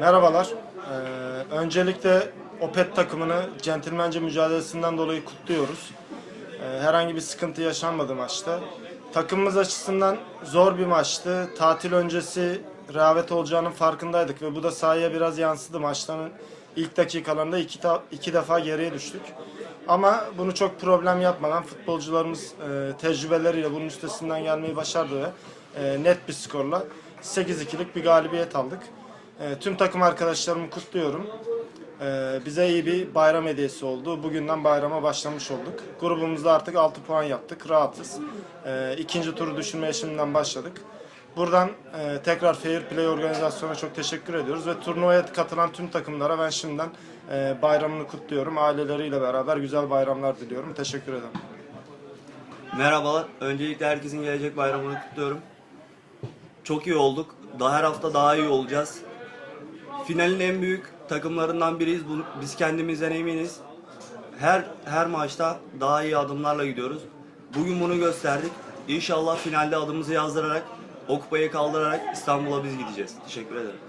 Merhabalar. Ee, öncelikle Opet takımını centilmence mücadelesinden dolayı kutluyoruz. Ee, herhangi bir sıkıntı yaşanmadı maçta. Takımımız açısından zor bir maçtı. Tatil öncesi rehavet olacağının farkındaydık ve bu da sahaya biraz yansıdı. Maçların ilk dakikalarında iki, iki defa geriye düştük. Ama bunu çok problem yapmadan futbolcularımız e, tecrübeleriyle bunun üstesinden gelmeyi başardı ve e, net bir skorla 8-2'lik bir galibiyet aldık. E, tüm takım arkadaşlarımı kutluyorum. E, bize iyi bir bayram hediyesi oldu. Bugünden bayrama başlamış olduk. Grubumuzda artık 6 puan yaptık. Rahatız. E, ikinci turu düşünmeye şimdiden başladık. Buradan e, tekrar Fair Play organizasyona çok teşekkür ediyoruz ve turnuvaya katılan tüm takımlara ben şimdiden e, bayramını kutluyorum. Aileleriyle beraber güzel bayramlar diliyorum. Teşekkür ederim. Merhabalar. Öncelikle herkesin gelecek bayramını kutluyorum. Çok iyi olduk. Daha her hafta daha iyi olacağız. Finalin en büyük takımlarından biriyiz. Biz kendimizden eminiz. Her her maçta daha iyi adımlarla gidiyoruz. Bugün bunu gösterdik. İnşallah finalde adımızı yazdırarak, o kupayı kaldırarak İstanbul'a biz gideceğiz. Teşekkür ederim.